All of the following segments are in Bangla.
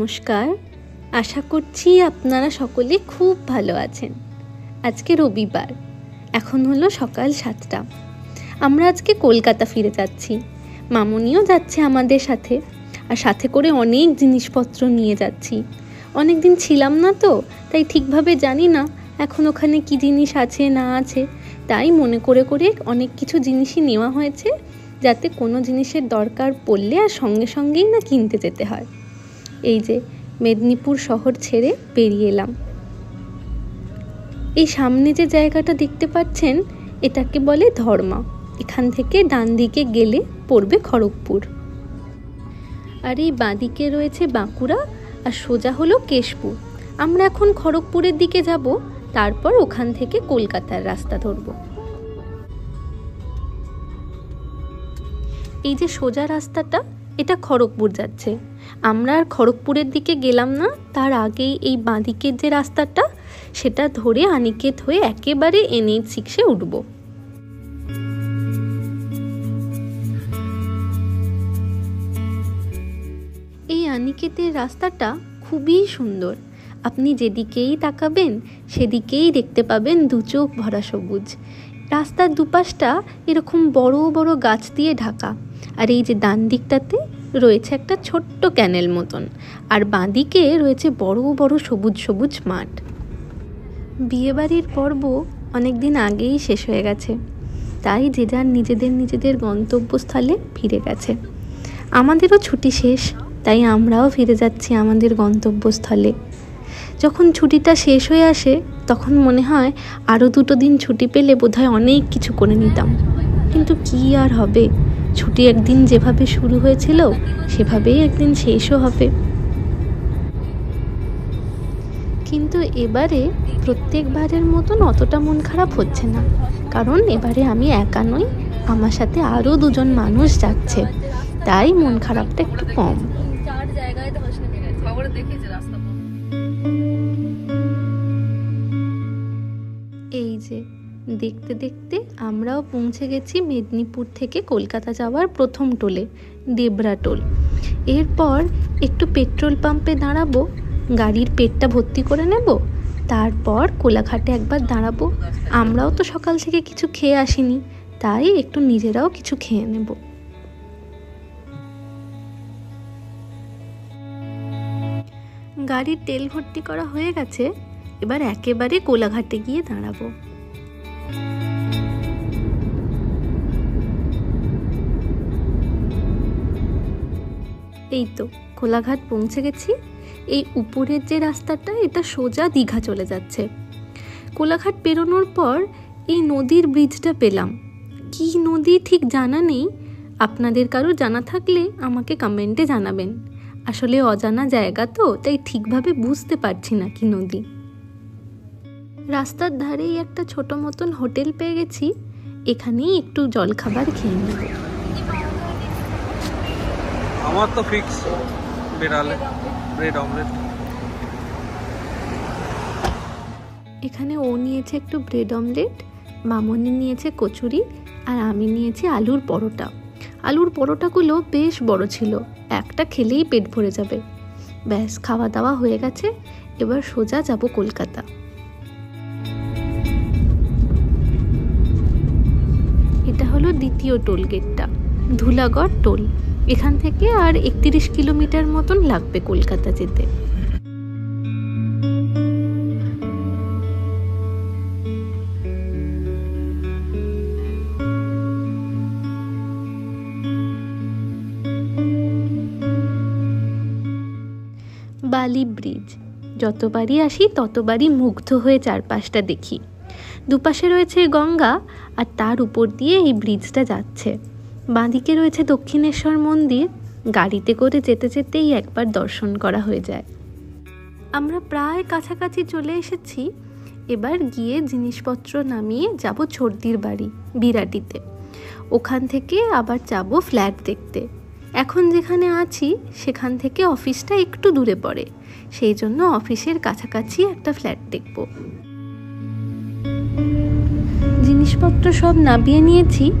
নমস্কার। আশা করছি আপনারা সকলে খুব ভালো আছেন। আজকে রবিবার, এখন হলো সকাল সাতটা। আমরা আজকে কলকাতা ফিরে যাচ্ছি। মামনিও যাচ্ছে আমাদের সাথে। আর সাথে করে অনেক জিনিসপত্র নিয়ে যাচ্ছি। অনেক দিন ছিলাম না তো, তাই ঠিকভাবে জানি না এখন ওখানে কি জিনিস আছে, না আছে। তাই মনে করে করে অনেক কিছু জিনিসই নেওয়া হয়েছে, যাতে কোনো জিনিসের দরকার পড়লে আর সঙ্গে সঙ্গেই না কিনতে যেতে হয়। এই যে মেদিনীপুর শহর ছেড়ে বেরিয়ে এলাম। এই সামনে যে জায়গাটা দেখতে পাচ্ছেন, এটাকে বলে ধর্মা। এখান থেকে ডান দিকে গেলে পড়বে খড়গপুর। আর এই বাঁদিকে রয়েছে বাঁকুড়া আর সোজা হলো কেশপুর। আমরা এখন খড়গপুরের দিকে যাব, তারপর ওখান থেকে কলকাতার রাস্তা ধরবো। এই যে সোজা রাস্তাটা, এটা খড়গপুর যাচ্ছে। আমরা আর খড়গপুরের দিকে গেলাম না, তার আগেই এই বাঁদিকের যে রাস্তাটা, সেটা ধরে আনিকেত হয়ে একেবারে এনএইচ সিক্সে উঠবো। এই আনিকেতের রাস্তাটা খুবই সুন্দর। আপনি যেদিকেই তাকাবেন, সেদিকেই দেখতে পাবেন দু চোখ ভরা সবুজ। রাস্তার দুপাশটা এরকম বড় বড় গাছ দিয়ে ঢাকা। আর এই যে ডান দিকটাতে রয়েছে একটা ছোট্ট ক্যানেল মতন, আর বাঁদিকে রয়েছে বড় বড় সবুজ সবুজ মাঠ। বিয়েবাড়ির পর্ব অনেক দিন আগেই শেষ হয়ে গেছে। তাই যে যার নিজেদের নিজেদের গন্তব্যস্থলে ফিরে গেছে। আমাদেরও ছুটি শেষ, তাই আমরাও ফিরে যাচ্ছি আমাদের গন্তব্যস্থলে। যখন ছুটিটা শেষ হয়ে আসে, তখন মনে হয় আরও দুটো দিন ছুটি পেলে বোধহয় অনেক কিছু করে নিতাম। কিন্তু কি আর হবে? ছুটি একদিন যেভাবে শুরু হয়েছিল, সেভাবেই একদিন শেষও হবে। কিন্তু এবারে প্রত্যেকবারের মতন অতটা মন খারাপ হচ্ছে না। কারণ এবারে আমি একা নই, আমার সাথে আরও দুজন মানুষ যাচ্ছে। তাই মন খারাপটা একটু কম। এই যে দেখতে দেখতে আমরাও পৌঁছে গেছি মেদিনীপুর থেকে কলকাতা যাওয়ার প্রথম টোলে, দেবরা টোল। এরপর একটু পেট্রোল পাম্পে দাঁড়াবো, গাড়ির পেটটা ভর্তি করে নেব, তারপর কোলাঘাটে একবার দাঁড়াবো। আমরাও তো সকাল থেকে কিছু খেয়ে আসিনি, তাই একটু নিজেরাও কিছু খেয়ে নেব। গাড়ির তেল ভর্তি করা হয়ে গেছে, এবার একেবারে কোলাঘাটে গিয়ে দাঁড়াবো। এই তো কোলাঘাট পৌঁছে গেছি। এই উপরের যে রাস্তাটা, এটা সোজা দীঘা চলে যাচ্ছে। কোলাঘাট পেরোনোর পর এই নদীর ব্রিজটা পেলাম। কি নদী ঠিক জানা নেই। আপনাদের কারও জানা থাকলে আমাকে কমেন্টে জানাবেন। আসলে অজানা জায়গা তো, তাই ঠিকভাবে বুঝতে পারছি না কি নদী। রাস্তার ধারেই একটা ছোট মতন হোটেল পেয়ে গেছি। এখানেই একটু জলখাবার খেয়ে নেব। আমার তো ফিক্স বেড়ালে ব্রেড অমলেট এখানে ও নিয়েছে একটু ব্রেড অমলেট মামনি নিয়েছে কচুরি, আর আমি নিয়েছি আলুর পরোটা। আলুর পরোটাগুলো বেশ বড় ছিল, একটা খেলেই পেট ভরে যাবে। ব্যাস খাওয়া দাওয়া হয়ে গেছে, এবার সোজা যাব কলকাতা। এটা হলো দ্বিতীয় টোল গেটটা, ধুলাগড় টোল। এখান থেকে আর একত্রিশ কিলোমিটার মতন লাগবে কলকাতা যেতে। বালি ব্রিজ। যতবারই আসি, ততবারই মুগ্ধ হয়ে চারপাশটা দেখি। দুপাশে রয়েছে গঙ্গা, আর তার উপর দিয়ে এই ব্রিজটা যাচ্ছে। বাঁদিকে রয়েছে দক্ষিণেশ্বর মন্দির। গাড়িতে করে যেতে যেতেই একবার দর্শন করা হয়ে যায়। আমরা প্রায় কাছাকাছি চলে এসেছি। এবার গিয়ে জিনিসপত্র নামিয়ে যাব ছর্দির বাড়ি, বিরাটিতে। ওখান থেকে আবার যাব ফ্ল্যাট দেখতে। এখন যেখানে আছি, সেখান থেকে অফিসটা একটু দূরে পড়ে। সেই জন্য অফিসের কাছাকাছি একটা ফ্ল্যাট দেখব। জিনিসপত্র সব নামিয়ে নিয়েছি।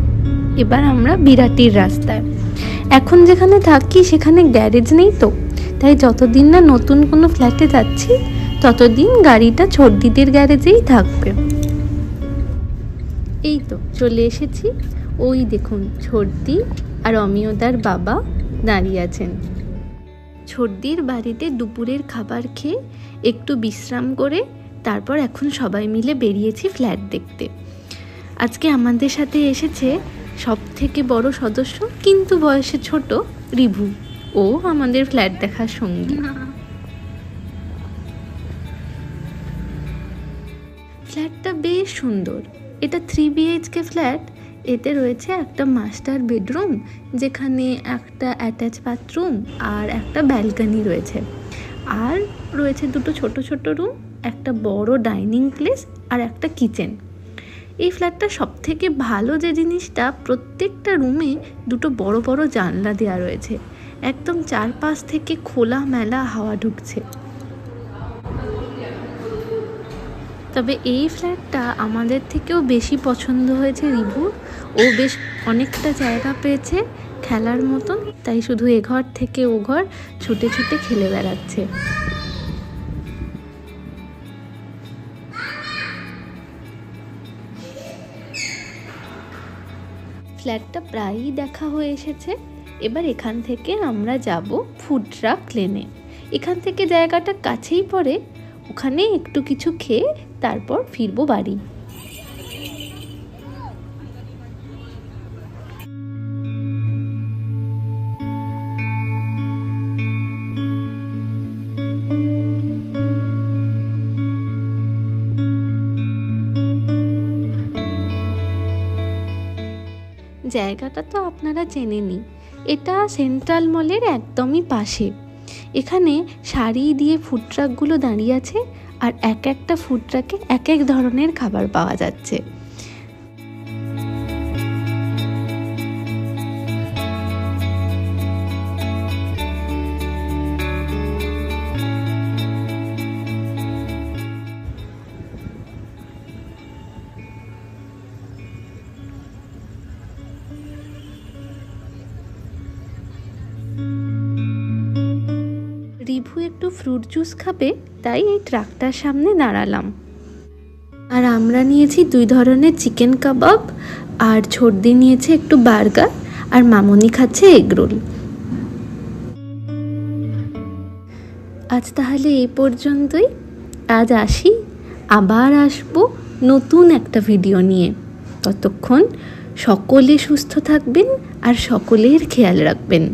এবার আমরা বিরাটির রাস্তায়। এখন যেখানে থাকি, সেখানে গ্যারেজ নেই তো। তাই যতদিন না নতুন কোনো ফ্ল্যাটে যাচ্ছি, ততদিন গাড়িটা ছোটদিদের গ্যারেজেই থাকবে। এই তো চলে এসেছি। ওই দেখুন ছোটদি আর অমিয়দার বাবা দাঁড়িয়ে আছেন। ছোটদির বাড়িতে দুপুরের খাবার খেয়ে একটু বিশ্রাম করে তারপর এখন সবাই মিলে বেরিয়েছি ফ্ল্যাট দেখতে। আজকে আমাদের সাথে এসেছে সব থেকে বড় সদস্য, কিন্তু বয়সে ছোট রিভু। ও আমাদের ফ্ল্যাট দেখার সঙ্গী। ফ্ল্যাটটা বেশ সুন্দর। এটা থ্রি বিএইচকে ফ্ল্যাট। এতে রয়েছে একটা মাস্টার বেডরুম, যেখানে একটা অ্যাটাচ বাথরুম আর একটা ব্যালকনি রয়েছে। আর রয়েছে দুটো ছোট ছোট রুম, একটা বড় ডাইনিং প্লেস আর একটা কিচেন। এই ফ্ল্যাটটা সব থেকে ভালো যে জিনিসটা, প্রত্যেকটা রুমে দুটো বড় বড় জানলা দেওয়া রয়েছে। একদম চারপাশ থেকে খোলা মেলা হাওয়া ঢুকছে। তবে এই ফ্ল্যাটটা আমাদের থেকেও বেশি পছন্দ হয়েছে রিভুর ও বেশ অনেকটা জায়গা পেয়েছে খেলার মতন, তাই শুধু এ ঘর থেকে ও ঘর ছুটে ছুটে খেলে বেড়াচ্ছে। ফ্ল্যাটটা প্রায়ই দেখা হয়ে এসেছে। এবার এখান থেকে আমরা যাব ফুড ট্রাক লেনে। এখান থেকে জায়গাটা কাছেই পড়ে। ওখানে একটু কিছু খেয়ে তারপর ফিরবো বাড়ি। জায়গাটা তো আপনারা চেনেনি এটা সেন্ট্রাল মলের একদমই পাশে। এখানে শাড়ি দিয়ে ফুড ট্রাকগুলো দাঁড়িয়ে আছে আর এক একটা ফুড ট্রাকে এক এক ধরনের খাবার পাওয়া যাচ্ছে। রিভু একটু ফ্রুট জুস খাবে, তাই এই ট্রাকটার সামনে দাঁড়ালাম। আর আমরা নিয়েছি দুই ধরনের চিকেন কাবাব আর ছোটদি নিয়েছে একটু বার্গার আর মামনি খাচ্ছে এগরোল আজ তাহলে এই পর্যন্তই। আজ আসি, আবার আসব নতুন একটা ভিডিও নিয়ে। ততক্ষণ সকলে সুস্থ থাকবেন আর সকলের খেয়াল রাখবেন।